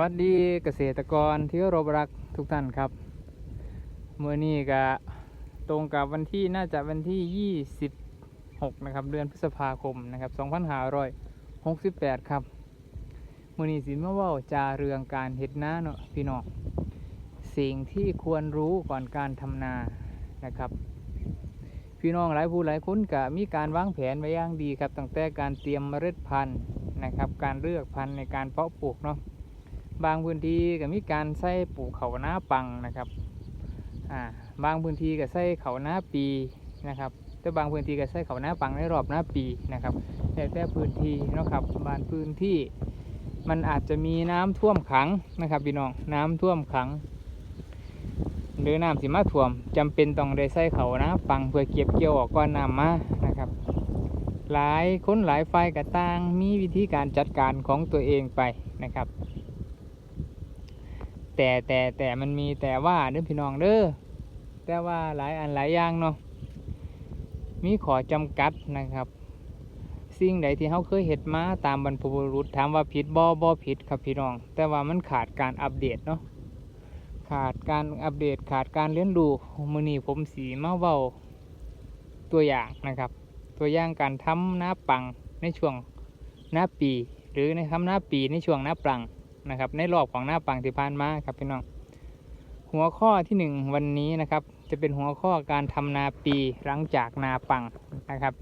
วัสดีเกษตรกรที่เคารพรักทุกท่านครับ เมื่อนี้ก็ตรงกับวันที่น่าจะวันที่ 26 นะครับ เดือนพฤษภาคมนะครับ2568 ครับเมื่อนี้สินมาว่าจาเรื่องการเฮ็ดนาเนาะพี่น้องสิ่งที่ควรรู้ก่อนการทำนานะครับ พี่น้องหลายผู้หลายคนก็มีการวางแผนไว้อย่างดีครับตั้งแต่การเตรียมเมล็ดพันธุ์นะครับ การเลือกพันธุ์ในการเพาะปลูกเนาะ บางพื้นที่ก็มีการใส่ปลูกเขาหน้าปังนะครับอ่าบางพื้นที่ก็ใส่เขาหน้าปีนะครับแต่บางพื้นที่ก็ใส่เขาหน้าปังในรอบหน้าปีนะครับแต่แต่พื้นที่นะครับบางพื้นที่มันอาจจะมีน้ำท่วมขังนะครับพี่น้องน้ำท่วมขัง หรือน้ำสิมาท่วมจำเป็นต้องได้ใส่เขาหน้าปังเพื่อเก็บเกี่ยวออกก่อนน้ำมานะครับ หลายคนหลายฝ่ายก็ต่างมีวิธีการจัดการของตัวเองไปนะครับ แต่แต่แต่มันมีแต่ว่าเด้อพี่น้องเด้อแต่ว่าหลายอันหลายอย่างเนาะมีขอจำกัดนะครับ สิ่งใดที่เขาเคยเห็ดมาตามบรรพบุรุษถามว่าผิดบ่บ่ผิดครับพี่น้อง แต่ว่ามันขาดการอัปเดตเนาะขาดการอัปเดตขาดการเรียนรู้มือนีผมสีมาเว้าตัวอย่างนะครับ ตัวอย่างการทำหน้าปังในช่วงหน้าปี หรือในทำหน้าปีในช่วงหน้าปัง นะครับ ในรอบของหน้าปังที่ผ่านมาครับพี่น้อง หัวข้อที่หนึ่งวันนี้นะครับ จะเป็นหัวข้อการทำนาปีหลังจากนาปังนะครับ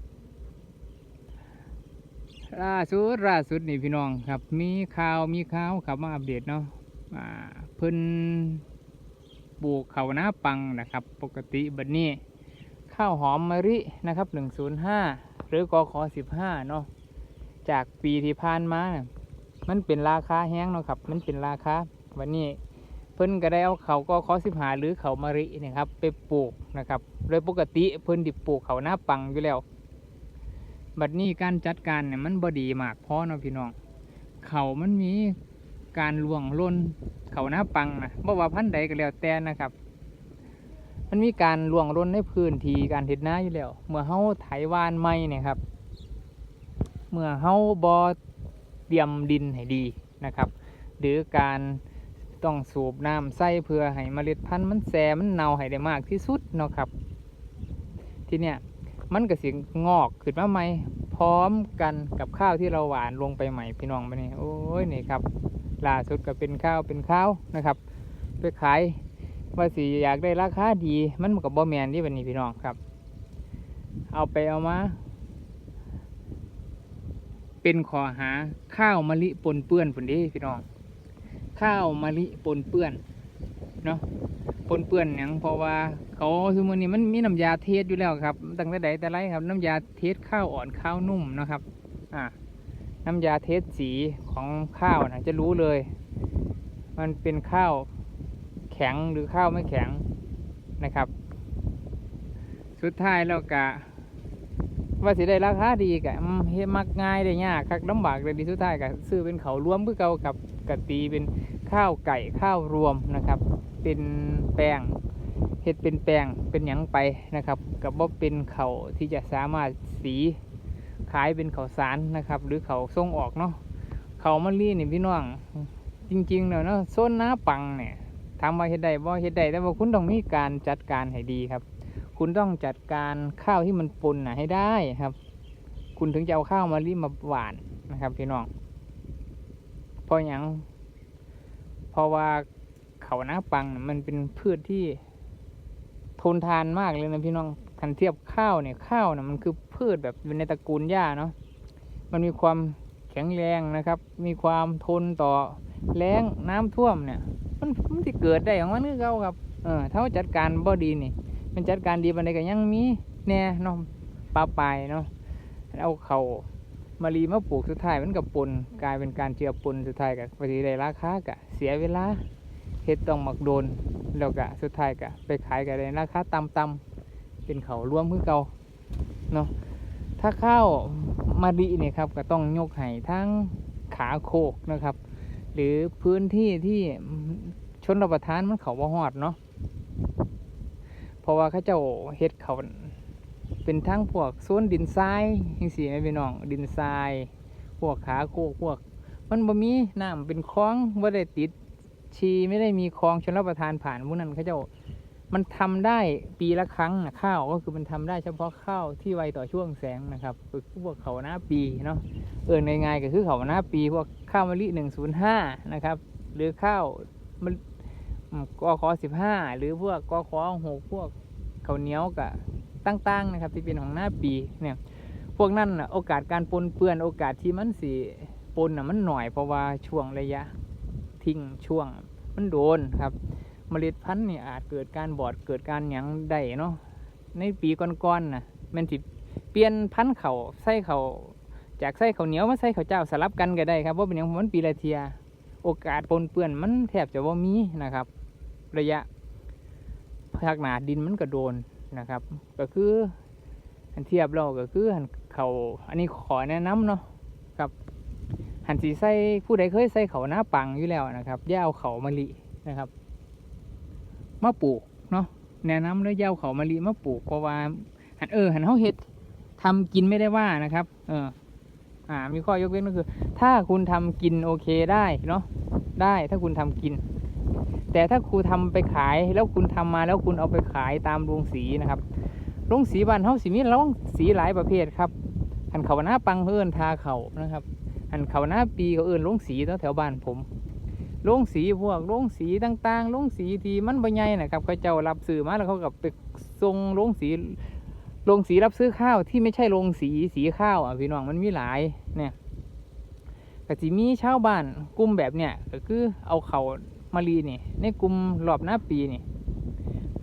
ล่าสุดล่าสุดนี่พี่น้องครับ มีข่าวมีข่าวครับมาอัปเดตเนาะเพิ่นปลูกเขาวหน้าปังนะครับ ปกติบัดนี้ ข้าวหอมมะรินะครับ 105 หรือกข15 เนาะจากปีที่ผ่านมานะ มันเป็นราคาแห้งเนาะครับ มันเป็นราคาวันนี้เพิ่นก็ได้เอาเขาก็ขอสิบหาหรือเขามะริเนี่ยครับ ไปปลูกนะครับ โดยปกติเพิ่นดิบปลูกเขาหน้าปังอยู่แล้ว บัดนี้การจัดการเนี่ยมันบดีมากพอเนาะพี่น้อง เขามันมีการล่วงล้นเขาหน้าปังนะบ่ว่าพันธุ์ใดก็แล้วแต่นะครับ มันมีการล่วงล้นในพื้นที่การเห็ดนาอยู่แล้ว เมื่อเฮาไถวานไม่เนี่ยครับ เมื่อเฮาบอ เตรียมดินให้ดีนะครับ หรือการต้องสูบน้ำใส่เพื่อให้เมล็ดพันธุ์มันแซมันเน่าให้ได้มากที่สุดเนาะครับ ทีเนี้ยมันก็สิงอกขึ้นมาใหม่พร้อมกันกับข้าวที่เราหวานลงไปใหม่พี่น้องไปนี่โอ้ยนี่ครับล่าสุดก็เป็นข้าวเป็นข้าวนะครับ ไปขายว่าสิอยากได้ราคาดีมันกับบ่แมนที่วันนี้พี่น้องครับ เอาไปเอามา เป็นขอหาข้าวมะลิปนเปื้อนผุนดีพี่น้อง ข้าวมะลิปนเปื้อนเนาะปนเปื้อนหยังเพราะว่าเขาสมมตินี้มันมีน้ำยาเทสอยู่แล้วครับตั้งแต่ใดแต่ไรครับ น้ำยาเทสข้าวอ่อนข้าวนุ่มนะครับ อ่าน้ำยาเทสสีของข้าวนะจะรู้เลย มันเป็นข้าวแข็งหรือข้าวไม่แข็งนะครับ สุดท้ายแล้วกะ ว่าสิได้ราคาดีกะเฮ็ดมักง่ายได้ยากคักลำบากเลยดีสุดท้ายกะซื้อเป็นเขารวมคือเก่ากับกะตีเป็นข้าวไก่ข้าวรวมนะครับ เป็นแป้งเฮ็ดเป็นแป้งเป็นหยังไปนะครับกับบ่เป็นเขาที่จะสามารถสีขายเป็นเขาสารนะครับ หรือเขาส่งออกเนาะเขาวมะลินี่พี่น้องจริงๆเนาะเนาะโซนน้าปังเนี่ยถามว่าเฮ็ดได้บ่เฮ็ดได้แต่ว่าคุณต้องมีการจัดการให้ดีครับ คุณต้องจัดการข้าวที่มันปนนะให้ได้ครับ คุณถึงจะเอาข้าวมารีมาหวานนะครับพี่น้องเพราะอย่างเพราะว่าเขาหน้าปังมันเป็นพืชที่ทนทานมากเลยนะพี่น้องคันเทียบข้าวเนี่ยข้าวเนี่ยมันคือพืชแบบในตระกูลหญ้าเนาะมันมีความแข็งแรงนะครับ มีความทนต่อแล้งน้ำท่วมเนี่ย มันมันจะเกิดได้ของมันคือเก่าครับ เออถ้าเราจัดการบ่ดีนี่ มันจัดการดีบันไดก็ยังมีแน่เนาะปลาปลายเนาะเอาเขามารีมาปลูกสุดท้ายมันกับปนกลายเป็นการเจือปนสุดท้ายกับปฏิได้ราคากะเสียเวลาเฮ็ดต้องหมักโดนแล้วกะสุดท้ายกะไปขายกันในราคาต่ำๆเป็นเขาร่วมคือเก่าเนาะถ้าข้าวมาดีเนี่ยครับก็ต้องยกให้ทั้งขาโคกนะครับ หรือพื้นที่ที่ชนรับประทานมันเขาบ่ฮอดเนาะ เพราะว่าเขาเจ้าเฮ็ดเขาเป็นทั้งพวกโซนดินทรายจังซี่แม่พี่น้องดินทราย พวกขาโคกพวก มันบ่มีน้ำเป็นคลองบ่ได้ติดชีไม่ได้มีคลองชลประทานผ่านพวกนั้นเขาเจ้ามันทำได้ปีละครั้งนะข้าวก็คือมันทำได้เฉพาะข้าวที่ไวต่อช่วงแสงนะครับคือพวกเขาหน้าปีเนาะเออในไงายๆก็คือเขาหน้าปีพวกข้าวมะลิหนึ่งศูนย์ห้านะครับหรือข้าว มันอืมกขอสิบห้าหรือพวกกขอหกพวกเขาเหนียวกับตั้งๆนะครับ ที่เป็นของหน้าปีเนี่ยพวกนั้นน่ะโอกาสการปนเปื้อนโอกาสที่มันสิปนน่ะมันหน่อยเพราะว่าช่วงระยะทิ้งช่วงมันโดนครับเมล็ดพันธุ์นี่อาจเกิดการบอดเกิดการหยังได้เนาะในปีก่อนๆน่ะมันสิเปลี่ยนพันธุ์เขาใส่เขาจากใส่เขาเหนียวมาใส่ข้าเจ้าสลับกันก็ได้ครับว่าเป็นอย่างมันปีละเทีย โอกาสปนเปื้อนมันแทบจะว่ามีนะครับ ระยะภาคหนาดินมันก็โดนนะครับ ก็คืออันเทียบเราก็คือหันเขาอันนี้ขอแนะนำเนาะครับ หันสีใส่ผู้ใดเคยใส่เขาหน้าปังอยู่แล้วนะครับย่าเอาเขามะลินะครับมาปลูกเนาะแนะนำเลยย่าเอาเขามะลิมาปลูกเพราะว่าหันเออหันเขาเฮ็ดทำกินไม่ได้ว่านะครับ เออ อ่า มีข้อยกเว้นก็คือ ถ้าคุณทำกินโอเคได้เนาะได้ถ้าคุณทำกิน แต่ถ้าคุณทำไปขายแล้วคุณทำมาแล้วคุณเอาไปขายตามโรงสีนะครับโรงสีบ้านเฮาสิมีโรงสีหลายประเภทครับหันเขาหน้าปังเพื่นทาเขานะครับหันเขาหน้าปีเขาเอื่นโรงสีแถวบ้านผมโรงสีพวกโรงสีต่างๆโรงสีที่มันบ่ใหญ่นะครับเขาเจ้ารับซื้อมาแล้วเขาก็ไปส่งโรงสีโรงสีรับซื้อข้าวที่ไม่ใช่โรงสีสีข้าวอะพี่น้องมันมีหลายเนี่ยก็สิมีชาวบ้านกลุ่มแบบเนี่ยก็คือเอาเขา มารีนี่ ในกลุ่มรอบหน้าปีนี่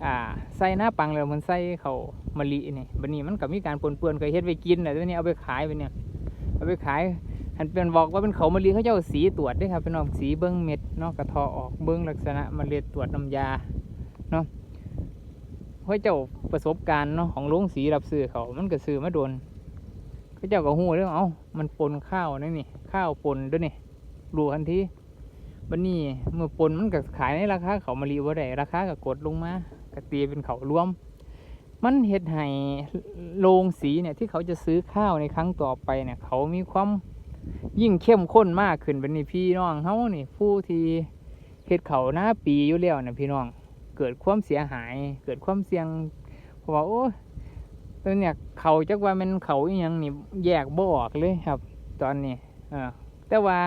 อ่าใส่หน้าปังแล้วมันใส่เขามะลินี่บัดนี้มันก็มีการปนเปื้อนเคยเฮ็ดไปกินแต่ตัวนี้เอาไปขายไปเนี่ยเอาไปขายหันเป็นบอกว่าเป็นเขามะลิเขาเจ้าสีตรวจด้วยครับเป็นน้องสีเบิ้งเม็ดเนาะกระทอออกเบิ้งลักษณะมะเมล็ดตรวจน้ำยาเนาะเขาเจ้าประสบการณ์เนาะของโรงสีรับซื้อเขามันก็ซื้อมาโดนเขาเจ้าก็หูเรื่องเอ้ามันปนข้าวนี่นี่ข้าวปนด้วยนี่รู้ทันที บันนี้เมื่อปนมันก็ขายในราคาเขามะลิว่าได้ราคาก็กดลงมาก็ตีเป็นเขารวม มันเฮ็ดให้โรงสีเนี่ยที่เขาจะซื้อข้าวในครั้งต่อไปเนี่ย เขามีความยิ่งเข้มข้นมากขึ้นเป็นนี่พี่น้องเฮานี่ผู้ที่เฮ็ดเขาหน้าปีอยู่แล้วนะพี่น้อง เกิดความเสียหาย เกิดความเสี่ยงเพราะว่าโอ้ตอนเนี้ยเขาจักว่ามันเขาอหยังนี่แยกบ่ออกเลยครับ ตอนนี้เออแต่ว่า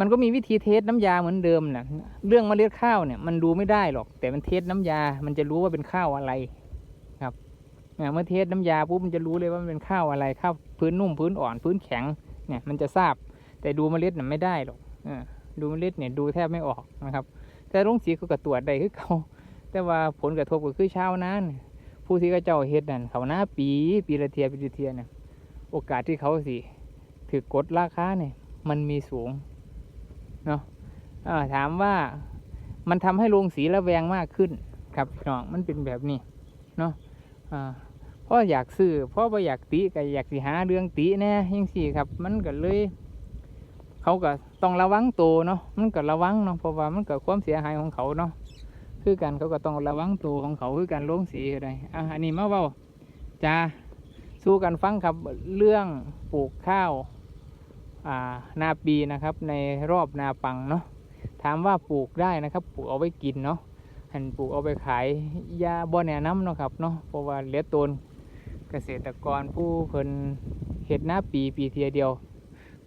มันก็มีวิธีเทสน้ำยาเหมือนเดิมนะเรื่องเมล็ดข้าวเนี่ยมันดูไม่ได้หรอก แต่มันเทสน้ำยา มันจะรู้ว่าเป็นข้าวอะไรครับเนี่ยเมื่อเทสน้ำยาปุ๊บมันจะรู้เลยว่ามันเป็นข้าวอะไรข้าวพื้นนุ่มพื้นอ่อนพื้นแข็งเนี่ยมันจะทราบ แต่ดูเมล็ดน่ะไม่ได้หรอกอดูเมล็ดเนี่ยดูแทบไม่ออกนะครับ แต่โรงสีเขาก็ตรวจได้คือเขาแต่ว่าผลกระทบก็คือชานาเนี่ยผู้ที่เขาเจ้าเฮ็ดนั่นเขาหน้าปีปีละเทียปีละเทียเนี่ยโอกาสที่เขาสิถือกดราคาเนี่ยมันมีสูง เนาะถามว่ามันทำให้โรงสีระแวงมากขึ้น ครับพี่น้องมันเป็นแบบนี้เนาะอ่าเพราะอยากซื้อเพราะว่าอยากติก็อยากสิหาเรื่องติแน่ยังสี่ครับ มันก็เลย เขาก็ต้องระวังตัวเนาะมันก็ระวังเนาะเพราะว่ามันเก็ความเสียหายของเขาเนาะคือกันเขาก็ต้องระวังตัวของเขาคือการลงสีอะไรอะอันนี้มาเว้าจะสู้กันฟังครับเรื่องปลูกข้าว นาปีนะครับในรอบนาปังเนาะถามว่าปลูกได้นะครับปลูกเอาไว้กินเนาะหันปลูกเอาไปขายยาบ่แนะนำเนาะครับเนาะเพราะว่าเหลือตนเกษตรกรผู้เพิ่นเฮ็ดหน้าปีปีเทียเดียว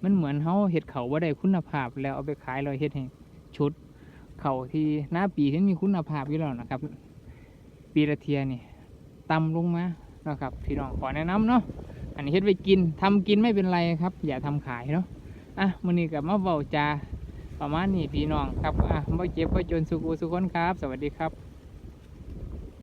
มันเหมือนเฮาเฮ็ดเขาวบ่ได้คุณภาพแล้วเอาไปขายเราเฮ็ดให้ชุดเขาที่หน้าปีที่มีคุณภาพอยู่แล้วนะครับ ปีละเทียนี่ต่ำลงมานะครับพี่น้องขอแนะนำเนาะ อันนี้เฮ็ดไว้กินทำกินไม่เป็นไรครับ อย่าทำขายเนาะอะมื้อนี้ก็มาเว้าจาประมาณนี้พี่น้องครับอะบ่เจ็บบ่จนสุขสุขคนครับ สวัสดีครับ